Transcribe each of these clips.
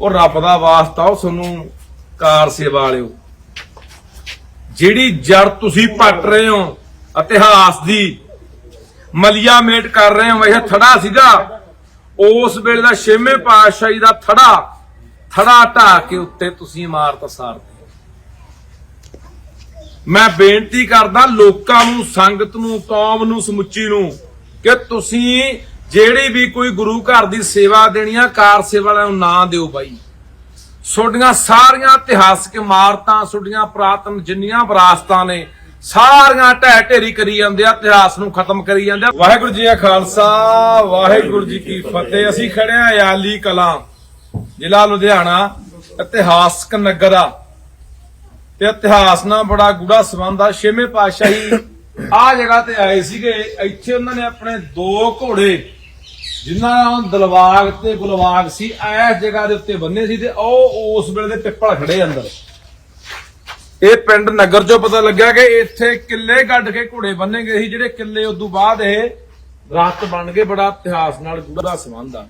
ਉਹ ਰੱਬ ਦਾ ਵਾਸਤਾ, ਉਹ ਤੁਹਾਨੂੰ ਕਾਰ ਸੇਵਾ ਵਾਲਿਓ। ਜਿਹੜੀ ਜੜ ਤੁਸੀਂ ਪੱਟ ਰਹੇ ਹੋ, ਇਤਿਹਾਸ ਦੀ, ਮਲੀਆ ਮੇਟ ਕਰ ਰਹੇ ਹੋ, ਇਹ ਥੜਾ ਸੀਗਾ। ਉਸ ਵੇਲੇ ਦਾ ਛੇਵੇਂ ਪਾਤਸ਼ਾਹੀ ਦਾ ਥੜਾ ਥੜਾ ਢਾ ਕੇ ਉੱਤੇ ਤੁਸੀਂ ਇਮਾਰਤ ਸਾਰਤੀ। ਮੈਂ ਬੇਨਤੀ ਕਰਦਾ, ਲੋਕਾਂ ਨੂੰ, ਸੰਗਤ ਨੂੰ, ਕੌਮ ਨੂੰ, ਸਮੁੱਚੀ ਨੂੰ, ਕਿ ਤੁਸੀਂ ਜਿਹੜੀ ਵੀ ਕੋਈ ਗੁਰੂ ਘਰ ਦੀ ਸੇਵਾ ਦੇਣੀ ਆ, ਕਾਰ ਸੇਵਾ ਵਾਲਿਆਂ ਨੂੰ ਨਾ ਦਿਓ ਬਾਈ। ਤੁਹਾਡੀਆਂ ਸਾਰੀਆਂ ਇਤਿਹਾਸਕ ਇਮਾਰਤਾਂ ਤੁਹਾਡੀਆਂ ਪ੍ਰਾਤਨ ਜਿੰਨੀਆਂ ਵਿਰਾਸਤਾਂ ਨੇ, ਸਾਰੀਆਂ ਢਹਿ ਢੇਰੀ ਕਰੀ ਜਾਂਦੇ ਆ, ਇਤਿਹਾਸ ਨੂੰ ਖਤਮ ਕਰੀ ਜਾਂਦੇ ਆ। ਵਾਹਿਗੁਰੂ ਜੀ ਕਾ ਖਾਲਸਾ, ਵਾਹਿਗੁਰੂ ਜੀ ਕੀ ਫਤਿਹ। ਅਸੀਂ ਖੜੇ ਆ ਯਾਲੀ ਕਲਾਂ, ਜ਼ਿਲ੍ਹਾ ਲੁਧਿਆਣਾ, ਇਤਿਹਾਸਕ ਨਗਰ ਆ। ਤੇ ਇਤਿਹਾਸ ਨਾਲ ਬੜਾ ਗੂੜਾ ਸੰਬੰਧ ਆ। ਛੇਵੇਂ ਪਾਤਸ਼ਾਹੀ ਆ ਜਗ੍ਹਾ ਤੇ ਆਏ ਸੀਗੇ, ਇੱਥੇ ਉਹਨਾਂ ਨੇ ਆਪਣੇ ਦੋ ਘੋੜੇ, ਜਿਨ੍ਹਾਂ ਦਾ ਦਲਵਾਗ ਤੇ ਗੁਲਵਾਗ ਸੀ, ਇਸ ਜਗ੍ਹਾ ਦੇ ਉੱਤੇ ਬੰਨੇ ਸੀ ਤੇ ਉਹ ਉਸ ਵੇਲੇ ਦੇ ਪਿੱਪਲ ਖੜੇ ਅੰਦਰ। ਇਹ ਪਿੰਡ ਨਗਰ ਚੋਂ ਪਤਾ ਲੱਗਿਆ ਕਿ ਇੱਥੇ ਕਿੱਲੇ ਗੱਡ ਕੇ ਘੋੜੇ ਬੰਨੇ ਗਏ ਸੀ, ਜਿਹੜੇ ਕਿੱਲੇ ਉਦੋਂ ਬਾਅਦ ਇਹ ਦਰਖਤ ਬਣ ਗਏ, ਬੜਾ ਇਤਿਹਾਸ ਨਾਲ ਗੂੜਾ ਸੰਬੰਧ ਆ।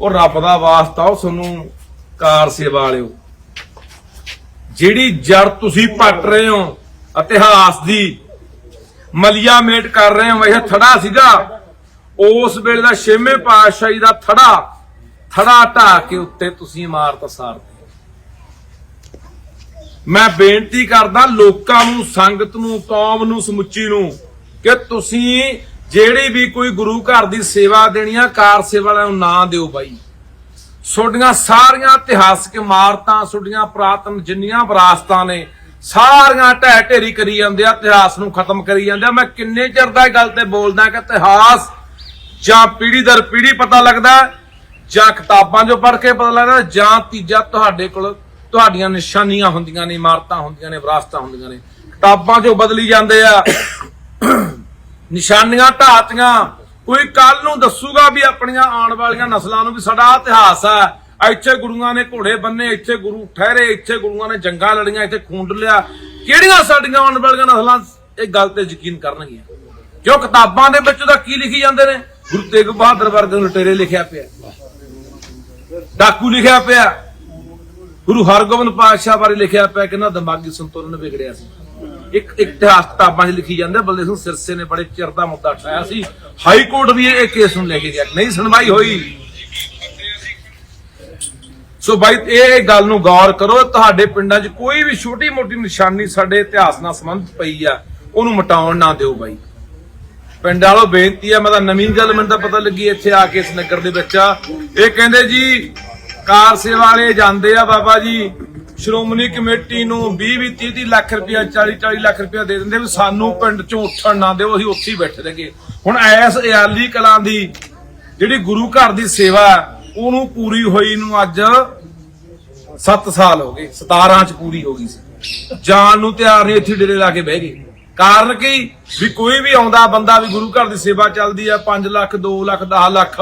ਉਹ ਰੱਬ ਦਾ ਵਾਸਤਾ, ਉਹ ਤੁਹਾਨੂੰ ਕਾਰ ਸੇਵਾ ਵਾਲਿਓ। ਜਿਹੜੀ ਜੜ ਤੁਸੀਂ ਪੱਟ ਰਹੇ ਹੋ, ਇਤਿਹਾਸ ਦੀ ਮਲਿਆ ਮੇਟ ਕਰ ਰਹੇ ਹੋ, ਇਹ ਥੜਾ ਸੀਗਾ। ਉਸ ਵੇਲੇ ਦਾ ਛੇਵੇਂ ਪਾਤਸ਼ਾਹੀ ਦਾ ਥੜਾ ਥੜਾ ਢਾ ਕੇ ਉੱਤੇ ਤੁਸੀਂ ਇਮਾਰਤ ਸਾਰਤੀ। ਮੈਂ ਬੇਨਤੀ ਕਰਦਾ ਲੋਕਾਂ ਨੂੰ, ਸੰਗਤ ਨੂੰ, ਕੌਮ ਨੂੰ, ਸਮੁੱਚੀ ਨੂੰ ਕਿ ਤੁਸੀਂ ਜਿਹੜੀ ਵੀ ਕੋਈ ਗੁਰੂ ਘਰ ਦੀ ਸੇਵਾ ਦੇਣੀ ਆ, ਕਾਰ ਸੇਵਾ ਵਾਲਿਆਂ ਨੂੰ ਨਾ ਦਿਓ ਬਾਈ। ਤੁਹਾਡੀਆਂ ਸਾਰੀਆਂ ਇਤਿਹਾਸਕ ਇਮਾਰਤਾਂ, ਤੁਹਾਡੀਆਂ ਪ੍ਰਾਤਨ ਜਿੰਨੀਆਂ ਵਿਰਾਸਤਾਂ ਨੇ ਸਾਰੀਆਂ ਢਹਿ ਢੇਰੀ ਕਰੀ ਜਾਂਦੇ ਆ, ਇਤਿਹਾਸ ਨੂੰ ਖਤਮ ਕਰੀ ਜਾਂਦੇ ਆ। ਮੈਂ ਕਿੰਨੇ ਚਿਰ ਦਾ ਇਹ ਗੱਲ ਤੇ ਬੋਲਦਾ ਕਿ ਇਤਿਹਾਸ ਜਾਂ ਪੀੜ੍ਹੀ ਦਰ ਪੀੜ੍ਹੀ ਪਤਾ ਲੱਗਦਾ ਜਾਂ ਕਿਤਾਬਾਂ 'ਚੋਂ ਪੜ੍ਹ ਕੇ ਪਤਾ ਲੱਗਦਾ ਜਾਂ ਤੀਜਾ ਤੁਹਾਡੇ ਕੋਲ ਤੁਹਾਡੀਆਂ ਨਿਸ਼ਾਨੀਆਂ ਹੁੰਦੀਆਂ ਨੇ, ਇਮਾਰਤਾਂ ਹੁੰਦੀਆਂ ਨੇ, ਵਿਰਾਸਤਾਂ ਹੁੰਦੀਆਂ ਨੇ। ਕਿਤਾਬਾਂ 'ਚੋਂ ਬਦਲੀ ਜਾਂਦੇ ਆ। ਨਿਸ਼ਾਨੀਆਂ ਢਾਤੀਆਂ ਕੋਈ ਕੱਲ ਨੂੰ ਦੱਸੂਗਾ ਵੀ ਆਪਣੀਆਂ ਆਉਣ ਵਾਲੀਆਂ ਨਸਲਾਂ ਨੂੰ ਵੀ ਸਾਡਾ ਇਤਿਹਾਸ ਹੈ। ਇੱਥੇ ਗੁਰੂਆਂ ਨੇ ਘੋੜੇ ਬੰਨੇ, ਇੱਥੇ ਗੁਰੂ ਠਹਿਰੇ, ਇੱਥੇ ਗੁਰੂਆਂ ਨੇ ਜੰਗਾਂ ਲੜੀਆਂ, ਇੱਥੇ ਖੂਨ ਡੁੱਲਿਆ ਕਿਹੜੀਆਂ ਸਾਡੀਆਂ ਆਉਣ ਨਸਲਾਂ? ਇਹ ਗੱਲ ਤੇ ਯਕੀਨ ਕਰਨਗੀਆਂ। ਕਿਉਂ ਕਿਤਾਬਾਂ ਦੇ ਵਿੱਚ ਉਹਦਾ ਕੀ ਲਿਖੀ ਜਾਂਦੇ ਨੇ? ਗੁਰੂ ਤੇਗ ਬਹਾਦਰ ਵਰਗੇ ਨੂੰ ਲਟੇਰੇ ਲਿਖਿਆ ਪਿਆ। ਡਾਕੂ ਲਿਖਿਆ ਪਿਆ। ਗੁਰੂ ਹਰਗੋਬਿੰਦ ਪਾਤਸ਼ਾਹ ਬਾਰੇ ਲਿਖਿਆ ਪਿਆ ਕਿ ਨਾ ਦਿਮਾਗੀ ਸੰਤੁਲਨ ਵਿਗੜਿਆ ਸੀ। ਇੱਕ ਇਤਿਹਾਸ ਕਿਤਾਬਾਂ 'ਚ ਲਿਖੀ ਜਾਂਦਾ ਬਲਦੇ ਸਿੰਘ ਸਿਰਸੇ ਨੇ ਬੜੇ ਚਿਰ ਦਾ ਮੁੱਦਾ ਉਠਾਇਆ ਸੀ। ਹਾਈ ਕੋਰਟ ਵੀ ਇਹ ਕੇਸ ਨੂੰ ਲੈ ਕੇ ਗਿਆ। ਨਹੀਂ ਸੁਣਵਾਈ ਹੋਈ। ਸੋ ਬਾਈ, ਇਹ ਗੱਲ ਨੂੰ ਗੌਰ ਕਰੋ, ਤੁਹਾਡੇ ਪਿੰਡਾਂ 'ਚ ਕੋਈ ਵੀ ਛੋਟੀ ਮੋਟੀ ਨਿਸ਼ਾਨੀ ਸਾਡੇ ਇਤਿਹਾਸ ਨਾਲ ਸੰਬੰਧ ਪਈ ਆ, ਉਹਨੂੰ ਮਟਾਉਣ ਨਾ ਦਿਓ ਬਾਈ। ਪਿੰਡ ਵਾਲੋ, ਬੇਨਤੀ ਆ, ਮੈਂ ਤਾਂ ਨਵੀਂ ਗੱਲ ਮੈਨੂੰ ਤਾਂ ਪਤਾ ਲੱਗੀ ਇੱਥੇ ਆ ਕੇ ਇਸ ਨਗਰ ਦੇ ਵਿੱਚ ਇਹ ਕਹਿੰਦੇ ਜੀ, ਕਾਰ ਸੇਵਾ ਵਾਲੇ ਜਾਂਦੇ ਆ ਬਾਬਾ ਜੀ, ਸ਼੍ਰੋਮਣੀ ਕਮੇਟੀ ਨੂੰ 20 20 30 30 ਲੱਖ ਰੁਪਇਆ 40 40 ਲੱਖ ਰੁਪਇਆ ਦੇ ਦਿੰਦੇ ਵੀ ਸਾਨੂੰ ਪਿੰਡ ਚੋਂ ਉੱਠਣ ਨਾ ਦਿਓ, ਅਸੀਂ ਉੱਥੇ ਹੀ ਬੈਠੇ ਰਹਾਂਗੇ ਹੁਣ ਐਸ ਇਆਲੀ ਕਲਾਂ ਦੀ ਜਿਹੜੀ ਗੁਰੂ ਘਰ ਦੀ ਸੇਵਾ ਉਹਨੂੰ ਪੂਰੀ ਹੋਈ ਨੂੰ ਅੱਜ 7 ਸਾਲ ਹੋ ਗਏ 17 ਚ ਪੂਰੀ ਹੋ ਗਈ ਸੀ। ਜਾਣ ਨੂੰ ਤਿਆਰ ਨਹੀਂ, ਇੱਥੇ ਡੇਰੇ ਲਾ ਕੇ ਬਹਿ ਗਏ। ਕਾਰਨ ਕੀ? ਵੀ ਕੋਈ ਵੀ ਆਉਂਦਾ, ਬੰਦਾ ਵੀ ਗੁਰੂ ਘਰ ਦੀ ਸੇਵਾ ਚੱਲਦੀ ਆ 5 ਲੱਖ 2 ਲੱਖ 10 ਲੱਖ।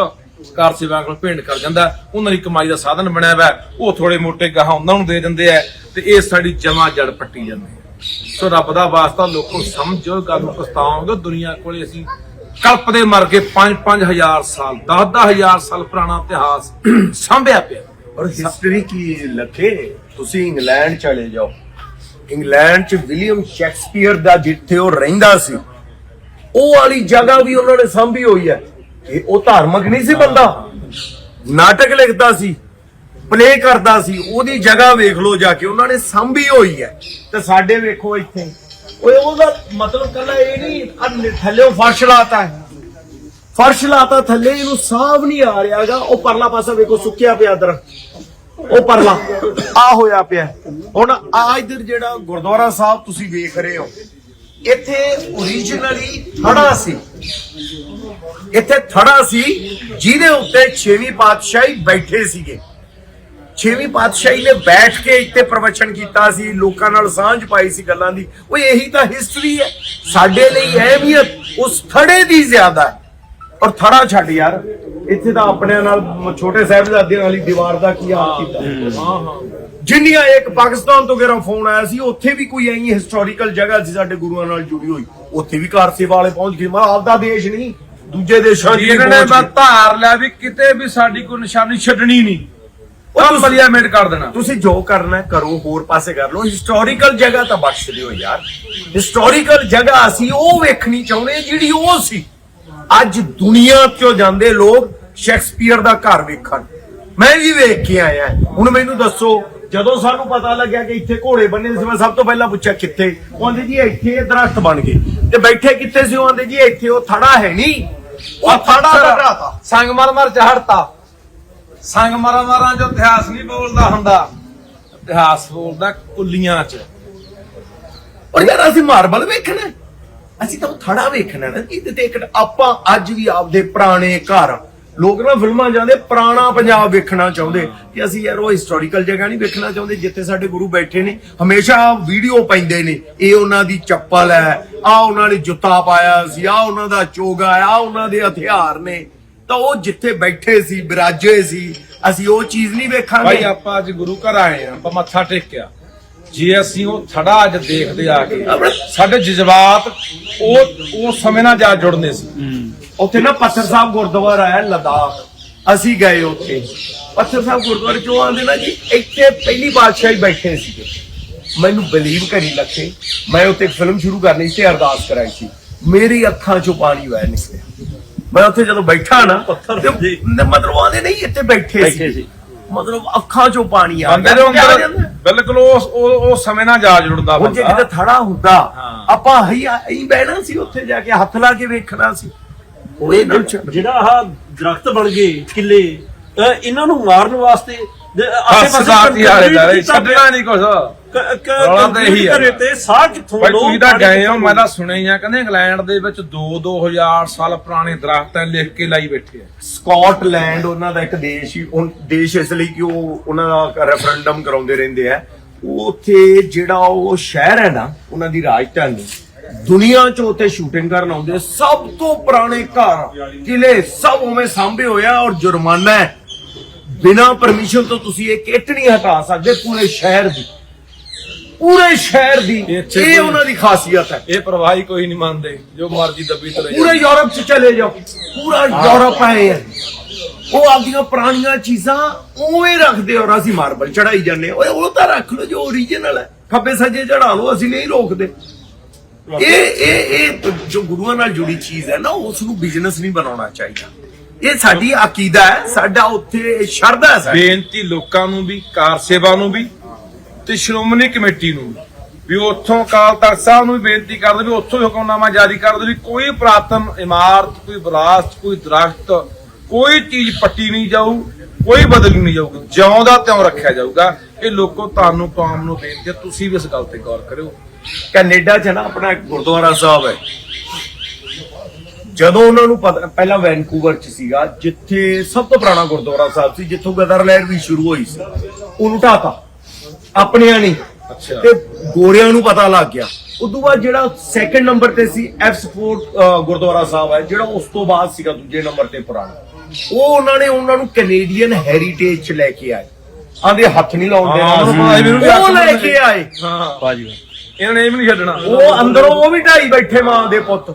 ਕਾਰ ਸੇਵਾ ਕੋਲ ਭੇਂਟ ਕਰ ਜਾਂਦਾ, ਉਹਨਾਂ ਦੀ ਕਮਾਈ ਦਾ ਸਾਧਨ ਬਣਿਆ ਹੋਇਆ ਉਹ ਥੋੜੇ ਮੋਟੇ ਗਾਹਾਂ ਉਹਨਾਂ ਨੂੰ ਦੇ ਦਿੰਦੇ ਆ ਤੇ ਇਹ ਸਾਡੀ ਜਮਾ ਜੜ ਪੱਟੀ ਜਾਂਦੀ ਹੈ ਸੋ ਰੱਬ ਦਾ ਵਾਸਤਾ ਲੋਕੋ ਸਮਝੋ, ਗੱਲ ਨੂੰ ਪਛਤਾਓਗੇ, ਦੁਨੀਆ ਕੋਲੇ ਅਸੀਂ ਕਲਪਦੇ ਮਰ ਕੇ 5-5000 ਸਾਲ 10-10000 ਸਾਲ ਪੁਰਾਣਾ ਇਤਿਹਾਸ ਸਾਂਭਿਆ ਪਿਆ। ਔਰ ਹਿਸਟਰੀ ਕੀ ਲੱਖੇ ਤੁਸੀਂ ਇੰਗਲੈਂਡ ਚਲੇ ਜਾਓ। ਇੰਗਲੈਂਡ ਚ ਵਿਲੀਅਮ ਸ਼ੈਕਸਪੀਅਰ ਦਾ ਜਿੱਥੇ ਉਹ ਰਹਿੰਦਾ ਸੀ ਉਹ ਵਾਲੀ ਜਗ੍ਹਾ ਵੀ ਉਹਨਾਂ ਨੇ ਸਾਂਭੀ ਹੋਈ ਹੈ। ਇਹ ਉਹ ਧਾਰਮਿਕ ਨਹੀਂ ਸੀ ਬੰਦਾ। ਨਾਟਕ ਲਿਖਦਾ ਸੀ ਪਲੇ ਕਰਦਾ ਸੀ ਉਹਦੀ ਜਗ੍ਹਾ ਵੇਖ ਲਓ ਜਾ ਕੇ ਉਹਨਾਂ ਨੇ ਸਾਂਭੀ ਹੋਈ ਹੈ। ਤੇ ਸਾਡੇ ਵੇਖੋ ਇੱਥੇ। ਓਏ ਉਹਦਾ ਮਤਲਬ ਕੱਲਾ ਇਹ ਨਹੀਂ ਥੱਲੇ ਫਰਸ਼ ਲਾਤਾ ਹੈ। ਫਰਸ਼ ਲਾਤਾ, ਥੱਲੇ ਇਹਨੂੰ ਸਾਹ ਨਹੀਂ ਆ ਰਿਹਾਗਾ ਉਹ ਪਰਲਾ ਪਾਸਾ ਵੇਖੋ, ਸੁੱਕਿਆ ਪਿਆ ਦਰਖਤ ਉਹ ਪਰਲਾ, ਆ ਹੋਇਆ ਪਿਆ। ਹੁਣ ਆ ਇਧਰ ਜਿਹੜਾ ਗੁਰਦੁਆਰਾ ਸਾਹਿਬ ਤੁਸੀਂ ਵੇਖ ਰਹੇ ਹੋ, ਇੱਥੇ ਓਰੀਜਨਲੀ ਥੜਾ ਸੀ। ਇੱਥੇ ਥੜਾ ਸੀ, ਜਿਹਦੇ ਉੱਤੇ 6ਵੀਂ ਪਾਤਸ਼ਾਹੀ ਬੈਠੇ ਸੀਗੇ। 6ਵੀਂ ਪਾਤਸ਼ਾਹੀ ਨੇ ਬੈਠ ਕੇ ਇੱਥੇ ਪ੍ਰਵਚਨ ਕੀਤਾ ਸੀ, ਲੋਕਾਂ ਨਾਲ ਸਾਂਝ ਪਾਈ ਸੀ ਗੱਲਾਂ ਦੀ। ਉਹ ਇਹੀ ਤਾਂ ਹਿਸਟਰੀ ਹੈ। ਸਾਡੇ ਲਈ ਅਹਿਮੀਅਤ ਉਸ ਥੜੇ ਦੀ ਜ਼ਿਆਦਾ ਹੈ। ਔਰ ਥੜਾ ਛੱਡ ਯਾਰ। ਇੱਥੇ ਤਾਂ ਆਪਣਿਆਂ ਨਾਲ ਛੋਟੇ ਸਾਹਿਬਜ਼ਾਦਿਆਂ ਵਾਲੀ ਦੀਵਾਰ ਦਾ ਕੀ ਹਾਲ ਕੀਤਾ। ਹਾਂ। ਹਾਂ ਜਿੰਨੀਆਂ ਇੱਕ ਪਾਕਿਸਤਾਨ ਤੋਂ ਗੇਰਾ ਫੋਨ ਆਇਆ ਸੀ ਉੱਥੇ ਵੀ ਕੋਈ ਐਂ ਹਿਸਟੋਰੀਕਲ ਜਗ੍ਹਾ ਸੀ ਸਾਡੇ ਗੁਰੂਆਂ ਨਾਲ ਜੁੜੀ ਹੋਈ। ਉੱਥੇ ਵੀ ਕਾਰ ਸੇਵਾ ਵਾਲੇ ਪਹੁੰਚ ਗਏ। ਮੈਂ ਆਪਦਾ ਦੇਸ਼ ਨਹੀਂ ਦੂਜੇ ਦੇਸ਼ਾਂ ਵੀ ਇਹਨਾਂ ਨੇ ਮੈਂ। ਧਾਰ ਲਿਆ ਵੀ ਕਿਤੇ ਵੀ ਸਾਡੀ ਕੋਈ ਨਿਸ਼ਾਨੀ ਛੱਡਣੀ ਨਹੀਂ। ਕੰਮ ਮਲੀਆਮੇਟ ਕਰ ਦੇਣਾ। ਤੁਸੀਂ ਜੋ ਕਰਨਾ ਹੈ ਕਰੋ ਹੋਰ ਪਾਸੇ ਕਰ ਲਓ। ਹਿਸਟੋਰੀਕਲ ਜਗ੍ਹਾ ਤਾਂ ਬਖਸ਼ ਦਿਓ ਯਾਰ। ਹਿਸਟੋਰੀਕਲ ਜਗ੍ਹਾ ਅਸੀਂ ਉਹ ਵੇਖਣੀ ਚਾਹੁੰਦੇ ਜਿਹੜੀ ਉਹ ਸੀ। ਅੱਜ ਦੁਨੀਆ ਚੋਂ ਜਾਂਦੇ ਲੋਕ ਸ਼ੈਕਸਪੀਅਰ ਦਾ ਘਰ ਵੇਖਣ। ਮੈਂ ਵੀ ਵੇਖ ਕੇ ਆਇਆ। ਹੁਣ ਮੈਨੂੰ ਦੱਸੋ ਜਦੋਂ ਸਾਨੂੰ ਪਤਾ ਲੱਗਿਆ ਕਿ ਇੱਥੇ ਘੋੜੇ ਬੰਨੇ ਸੀ ਮੈਂ ਸਭ ਤੋਂ ਪਹਿਲਾਂ ਪੁੱਛਿਆ ਕਿੱਥੇ? ਉਹ ਆਂਦੇ ਜੀ ਇੱਥੇ ਇਹ ਦਰਖਤ ਬਣ ਗਏ। ਤੇ ਬੈਠੇ ਕਿੱਥੇ ਸੀ? ਉਹ ਆਂਦੇ ਜੀ ਇੱਥੇ ਉਹ ਥੜਾ ਹੈ ਨਹੀਂ। ਉਹ ਥੜਾ ਢਾਤਾ ਸੰਗਮਰਮਰ ਚੜਤਾ ਸੰਗਮਰਮਰਾਂ ਜੋ ਇਤਿਹਾਸ ਨਹੀਂ ਬੋਲਦਾ ਹੁੰਦਾ। ਇਤਿਹਾਸ ਬੋਲਦਾ ਕੁੱਲੀਆਂ ਚ। ਪਰ ਯਾਰ ਅਸੀਂ ਮਾਰਬਲ ਵੇਖਣਾ। ਅਸੀਂ ਤਾਂ ਉਹ ਥੜਾ ਵੇਖਣਾ ਨਾ ਇਹਦੇ ਤੇ ਇੱਕ ਆਪਾਂ ਅੱਜ ਵੀ ਆਪਦੇ ਪੁਰਾਣੇ ਘਰ ਲੋਕ ਨਾ ਫਿਲਮਾਂ ਜਾਂਦੇ, ਪੁਰਾਣਾ ਪੰਜਾਬ ਵੇਖਣਾ ਚਾਹੁੰਦੇ ਕਿ ਅਸੀਂ ਯਾਰ ਉਹ ਹਿਸਟੋਰੀਕਲ ਜਗ੍ਹਾ ਨਹੀਂ ਵੇਖਣਾ ਚਾਹੁੰਦੇ, ਜਿੱਥੇ ਸਾਡੇ ਗੁਰੂ ਬੈਠੇ ਨੇ, ਹਮੇਸ਼ਾ ਵੀਡੀਓ ਪੈਂਦੇ ਨੇ, ਇਹ ਉਹਨਾਂ ਦੀ ਚੱਪਲ ਹੈ ਆ ਉਹਨਾਂ ਨੇ ਜੁੱਤਾ ਪਾਇਆ ਸੀ ਆ ਉਹਨਾਂ ਦਾ ਚੋਗਾ ਆ ਉਹਨਾਂ ਦੇ ਹਥਿਆਰ ਨੇ। ਤਾਂ ਉਹ ਜਿੱਥੇ ਬੈਠੇ ਸੀ, ਬਿਰਾਜੇ ਸੀ, ਅਸੀਂ ਉਹ ਚੀਜ਼ ਨਹੀਂ ਭਾਈ ਵੇਖਾਂਗੇ ਆਪਾਂ ਅੱਜ ਗੁਰੂ ਘਰ ਆਏ ਆ ਆਪਾਂ ਮੱਥਾ ਟੇਕਿਆ। ਜੇ ਅਸੀਂ ਉਹ ਥੜਾ ਅੱਜ ਦੇਖਦੇ ਆ ਕੇ ਸਾਡੇ ਜਜ਼ਬਾਤ ਉਹ ਉਹ ਸਮੇਂ ਨਾਲ ਜਾ ਜੁੜਨੇ ਸੀ। ਉੱਥੇ ਨਾ ਪੱਥਰ ਸਾਹਿਬ ਗੁਰਦੁਆਰਾ ਹੈ ਲਦਾਖ। ਅਸੀਂ ਗਏ ਉੱਥੇ। ਪੱਥਰ ਸਾਹਿਬ ਗੁਰਦੁਆਰੇ ਚੋਂ ਆਂਦੇ ਨਾ ਜੀ ਇੱਥੇ ਪਹਿਲੀ ਬਾਦਸ਼ਾਹੀ ਬੈਠੇ ਸੀਗੇ। ਮੈਨੂੰ ਬਲੀਵ ਕਰੀ ਲੱਗੇ ਮੈਂ ਉੱਥੇ ਫਿਲਮ ਸ਼ੁਰੂ ਕਰਨੀ ਸੀ ਤੇ ਅਰਦਾਸ ਕਰਾਈ ਸੀ। ਮੇਰੀ ਅੱਖਾਂ ਚੋਂ ਪਾਣੀ ਵਹਿ ਨਿਕਲਿਆ। ਮੈਂ ਉੱਥੇ ਜਦੋਂ ਬੈਠਾ ਨਾ ਪੱਥਰ। ਮਤਲਬ ਆਂਦੇ ਨਹੀਂ ਇੱਥੇ ਬੈਠੇ ਸੀ। ਮਤਲਬ ਅੱਖਾਂ ਚੋਂ ਪਾਣੀ ਆ ਗਿਆ। ਬਿਲਕੁਲ ਉਹ ਉਹ ਸਮੇਂ ਨਾਲ ਜਾ ਜੁੜਦਾ ਜੇ ਬੰਦਾ। ਕਿਤੇ ਥੜਾ ਹੁੰਦਾ ਹਾਂ। ਆਪਾਂ ਹੀ ਹੀ ਬਹਿਣਾ ਸੀ ਉੱਥੇ ਜਾ ਕੇ ਹੱਥ ਲਾ ਕੇ ਵੇਖਣਾ ਸੀ। ਉਹ ਇਹ ਨਾ ਛੱਡ ਜਿਹੜਾ ਆਹ ਦਰਖਤ ਬਣ ਗਏ ਕਿੱਲੇ ਅਹ ਇਹਨਾਂ ਨੂੰ ਮਾਰਨ ਵਾਸਤੇ ਦੇ- ਆਸੇ-ਪਾਸੇ ਕੀਤਾ ਛੱਡਣਾ ਨਹੀਂ ਕੁਛ। ਰੌਲਾ ਤਾਂ ਇਹੀ ਆ। ਤੇ ਸਾਹ ਕਿੱਥੋਂ ਭਾਈ ਲਓ, ਤੁਸੀਂ ਤਾਂ ਪਾਣੀ ਗਏ ਹੋ ਕਿੱਥੋਂ ਮੈਂ ਤਾਂ ਸੁਣਿਆ ਹੀ ਆ ਕਹਿੰਦੇ ਇੰਗਲੈਂਡ ਦੇ ਵਿੱਚ 2-2000 ਸਾਲ ਪੁਰਾਣੇ ਦਰਖਤ ਐ ਲਿਖ ਕੇ ਲਾਈ ਬੈਠੇ ਆ। ਸਕਾਟਲੈਂਡ ਉਹਨਾਂ ਦਾ ਇੱਕ ਦੇਸ਼ ਹੀ ਉਹ ਦੇਸ਼ ਇਸ ਲਈ ਕਿ ਉਹ ਉਹਨਾਂ ਦਾ ਰੈਫਰੈਂਡਮ ਕਰਾਉਂਦੇ ਰਹਿੰਦੇ ਆ। ਉੱਥੇ ਜਿਹੜਾ ਉਹ ਸ਼ਹਿਰ ਹੈ ਨਾ ਉਹਨਾਂ ਦੀ ਰਾਜਧਾਨੀ ਦੁਨੀਆ 'ਚ ਉੱਥੇ ਸ਼ੂਟਿੰਗ ਕਰਨ ਆਉਂਦੇ ਆ। ਸਭ ਤੋਂ ਪੁਰਾਣੇ ਘਰ ਕਿਲੇ ਸਭ ਉਵੇਂ ਸਾਂਭੇ ਹੋਇਆ ਔਰ ਜੁਰਮਾਨਾ ਹੈ। ਬਿਨਾ ਪਰਮਿਸ਼ਨ ਤੋਂ ਤੁਸੀਂ ਇਹ ਕਿੱਟ ਨਹੀਂ ਹਟਾ ਸਕਦੇ ਪੂਰੇ ਸ਼ਹਿਰ ਦੀ। ਪੂਰੇ ਸ਼ਹਿਰ ਦੀ ਇਹ ਕੋਈ- ਉਹਨਾਂ ਦੀ ਖਾਸੀਅਤ ਹੈ। ਇਹ ਪ੍ਰਵਾਹੀ ਕੋਈ ਨਹੀਂ ਮੰਨਦੇ ਜੋ ਮਰਜ਼ੀ ਦੱਬੀ ਤਲੇ ਪੂਰੇ ਯੂਰਪ ਚ ਚਲੇ ਜਾਓ। ਪੂਰਾ ਯੂਰਪ ਆਏ ਆ ਉਹ ਆਪਦੀਆਂ ਪੁਰਾਣੀਆਂ ਚੀਜ਼ਾਂ ਉਵੇਂ ਰੱਖਦੇ ਔਰ ਅਸੀਂ ਮਾਰਬਲ ਚੜਾਈ ਜਾਂਦੇ ਹਾਂ। ਓਏ ਉਹ ਤਾਂ ਰੱਖ ਲਓ ਜੋ ਓਰੀਜਨਲ ਹੈ। ਖੱਬੇ ਸੱਜੇ ਚੜਾ ਲਓ ਅਸੀਂ ਨਹੀਂ ਰੋਕਦੇ। ਇਹ ਇਹ ਇਹ ਜੋ ਗੁਰੂਆਂ ਨਾਲ ਜੁੜੀ ਚੀਜ਼ ਹੈ ਨਾ ਉਸ ਨੂੰ ਬਿਜ਼ਨਸ ਨਹੀਂ ਬਣਾਉਣਾ ਚਾਹੀਦਾ। ਇਹ ਸਾਡੀ ਅਕੀਦਾ ਹੈ ਸਾਡਾ ਉੱਥੇ ਸ਼ਰਧਾ ਹੈ ਸਾਡੀ। ਬੇਨਤੀ ਲੋਕਾਂ ਨੂੰ ਵੀ ਕਾਰ ਸੇਵਾ ਨੂੰ ਵੀ ਤੇ ਸ਼੍ਰੋਮਣੀ ਕਮੇਟੀ ਨੂੰ ਵੀ ਉੱਥੋਂ ਅਕਾਲ ਤਖਤ ਸਾਹਿਬ ਨੂੰ ਵੀ ਬੇਨਤੀ ਕਰਦੇ ਵੀ ਉੱਥੋਂ ਹੀ ਹੁਕਮਨਾਮਾ ਜਾਰੀ ਕਰ ਦਿਓ ਵੀ ਕੋਈ ਪ੍ਰਾਤਮ ਇਮਾਰਤ, ਕੋਈ ਵਿਰਾਸਤ, ਕੋਈ ਦਰਖਤ, ਕੋਈ ਚੀਜ਼ ਪੱਟੀ ਨਹੀਂ ਜਾਊ, ਕੋਈ ਬਦਲੀ ਨਹੀਂ ਜਾਊਗੀ। ਜਿਉਂ ਤਿਉਂ ਰੱਖਿਆ ਜਾਊਗਾ। ਇਹ ਲੋਕੋ ਤੁਹਾਨੂੰ ਕੌਮ ਨੂੰ ਬੇਨਤੀ ਤੁਸੀਂ ਵੀ ਇਸ ਗੱਲ ਤੇ ਗੌਰ ਕਰਿਓ। ਕੈਨੇਡਾ ਚ ਨਾ ਆਪਣਾ ਗੁਰਦੁਆਰਾ ਸਾਹਿਬ ਹੈ। ਜਦੋਂ ਉਹਨਾਂ ਨੂੰ ਪਤਾ, ਪਹਿਲਾਂ ਵੈਨਕੂਵਰ ਚ ਸੀਗਾ, ਜਿੱਥੇ ਸਭ ਤੋਂ ਪੁਰਾਣਾ ਗੁਰਦੁਆਰਾ ਸਾਹਿਬ ਸੀ, ਜਿੱਥੋਂ ਗਦਰ ਵੀ ਸ਼ੁਰੂ ਹੋਈ ਸੀ, ਉਹਨੂੰ ਢਾਤਾ। ਆਪਣਿਆਂ ਨੇ ਅੱਛਾ। ਤੇ ਗੋਰਿਆਂ ਨੂੰ ਪਤਾ ਲੱਗ ਗਿਆ। ਉਦੋਂ ਬਾਅਦ ਜਿਹੜਾ ਸੈਕੰਡ ਨੰਬਰ ਤੇ ਸੀ ਐਫਸਫੋਰਡ ਗੁਰਦੁਆਰਾ ਸਾਹਿਬ ਹੈ ਜਿਹੜਾ ਉਸ ਤੋਂ ਬਾਅਦ ਸੀਗਾ ਦੂਜੇ ਨੰਬਰ ਤੇ ਪੁਰਾਣਾ। ਉਹ ਉਹਨਾਂ ਨੇ ਉਹਨਾਂ ਨੂੰ ਕੈਨੇਡੀਅਨ ਹੈਰੀਟੇਜ ਚ ਲੈ ਕੇ ਆਏ। ਆਂਦੇ ਹੱਥ ਨਹੀਂ ਮੈਨੂੰ ਵੀ ਉਹ ਲੈ ਕੇ ਆਏ। ਹਾਂ। ਬਾਜੀ ਇਹਨਾਂ ਨੇ ਇਹ ਵੀ ਨਹੀਂ ਛੱਡਣਾ। ਉਹ ਅੰਦਰੋਂ ਉਹ ਵੀ ਢਾਈ ਬੈਠੇ ਮਾਂ ਦੇ ਪੁੱਤ।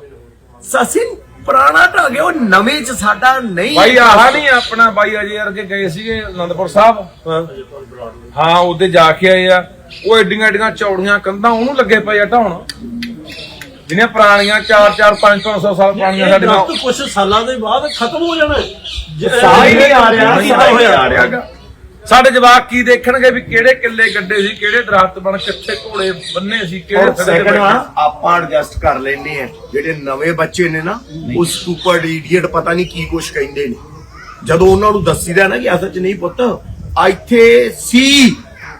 ਸਸਿਨ ਪੁਰਾਣਾ ਢਾ ਗਿਆ ਉਹ ਨਵੇਂ ਚ ਸਾਡਾ ਨਹੀਂ ਬਾਈ ਆਹ ਨਹੀਂ ਆਪਣਾ ਬਾਈ ਅਜੇ ਵਰਗੇ ਗਏ ਸੀਗੇ ਅਨੰਦਪੁਰ ਸਾਹਿਬ ਹਾਂ ਉਹਦੇ ਜਾ ਕੇ ਆਏ ਆ ਉਹ ਏਡੀਆਂ ਏਡੀਆਂ ਚੌੜੀਆਂ ਕੰਧਾਂ ਉਹਨੂੰ ਲੱਗੇ ਪਏ ਆ ਢਾਉਣ ਜਿਹੜੀਆਂ ਪੁਰਾਣੀਆਂ 4 4 5 500 ਸਾਲ ਪੁਰਾਣੀਆਂ ਸਾਡੇ ਨਾਲ ਕੁਝ ਸਾਲਾਂ ਦੇ ਬਾਅਦ ਖਤਮ ਹੋ ਜਾਣਾ ਹੈ। ਜ- ਸਾਹ ਹੀ ਨਹੀਂ ਆ ਰਿਹਾ ਸਾਹ ਹੀ ਨਹੀਂ। ਆ ਰਿਹਾ ਗਾ। ਸਾਡੇ ਜਵਾਕ ਕੀ ਦੇਖਣਗੇ ਵੀ ਕਿਹੜੇ ਕਿੱਲੇ ਗੱਡੇ ਸੀ ਕਿਹੜੇ ਦਰਖਤ ਬਣ ਕਿੱਥੇ ਘੋੜੇ ਬੰਨੇ ਸੀ ਕਿਹੜੇ ਔਰ ਤੇ ਸੈਕੰਡ ਬੈਠੇ ਆਪਾਂ ਐਡਜਸਟ ਕਰ ਲੈਨੇ ਆ ਜਿਹੜੇ ਨਵੇਂ ਬੱਚੇ ਨੇ ਨਾ ਉਹ ਸਟੂਪਰਡ ਇਡੀਅਟ ਪਤਾ ਨਹੀਂ ਕੀ ਕੁਛ ਕਹਿੰਦੇ ਨੇ। ਜਦੋਂ ਉਹਨਾਂ ਨੂੰ ਦੱਸੀਦਾ ਨਾ ਕਿ ਅਸਲ ਚ ਨਹੀਂ ਪੁੱਤ ਆ ਇੱਥੇ ਸੀ।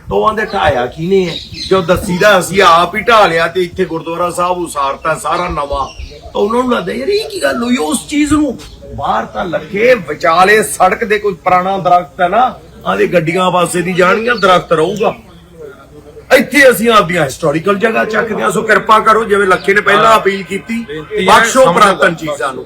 ਤੋਆਂ ਦੇ ਢਾਇਆ ਕਿਨੇ ਹੈ ਜੋ ਦੱਸੀਦਾ ਅਸੀਂ ਆਪ ਹੀ ਢਾ ਲਿਆ ਤੇ ਇੱਥੇ ਗੁਰਦੁਆਰਾ ਸਾਹਿਬ ਉਸਾਰਤਾ ਸਾਰਾ ਨਵਾਂ। ਤਾਂ ਉਹਨਾਂ ਨੂੰ ਲੱਗਦਾ ਯਾਰ ਇਹ ਕੀ ਗੱਲ ਹੋਈ ਉਸ ਚੀਜ਼ ਨੂੰ? ਬਾਹਰ ਤਾਂ ਲੱਗੇ ਵਿਚਾਲੇ ਸੜਕ ਦੇ ਕੋਈ ਪੁਰਾਣਾ ਦਰਖਤ ਹੈ ਨਾ ਆਦੇ ਗੱਡੀਆਂ ਪਾਸੇ ਦੀ ਜਾਣਗੀਆਂ ਦਰਖਤ ਰਹੂਗਾ। ਇੱਥੇ ਅਸੀਂ ਆਪਦੀਆਂ ਹਿਸਟੋਰੀਕਲ ਜਗ੍ਹਾ ਚੱਕਦੇ ਹਾਂ ਸੋ ਕਿਰਪਾ ਕਰੋ ਜਿਵੇਂ ਲੱਖੇ ਨੇ ਪਹਿਲਾਂ ਅਪੀਲ ਕੀਤੀ ਬਖਸ਼ੋ ਪੁਰਾਤਨ। ਚੀਜ਼ਾਂ ਨੂੰ।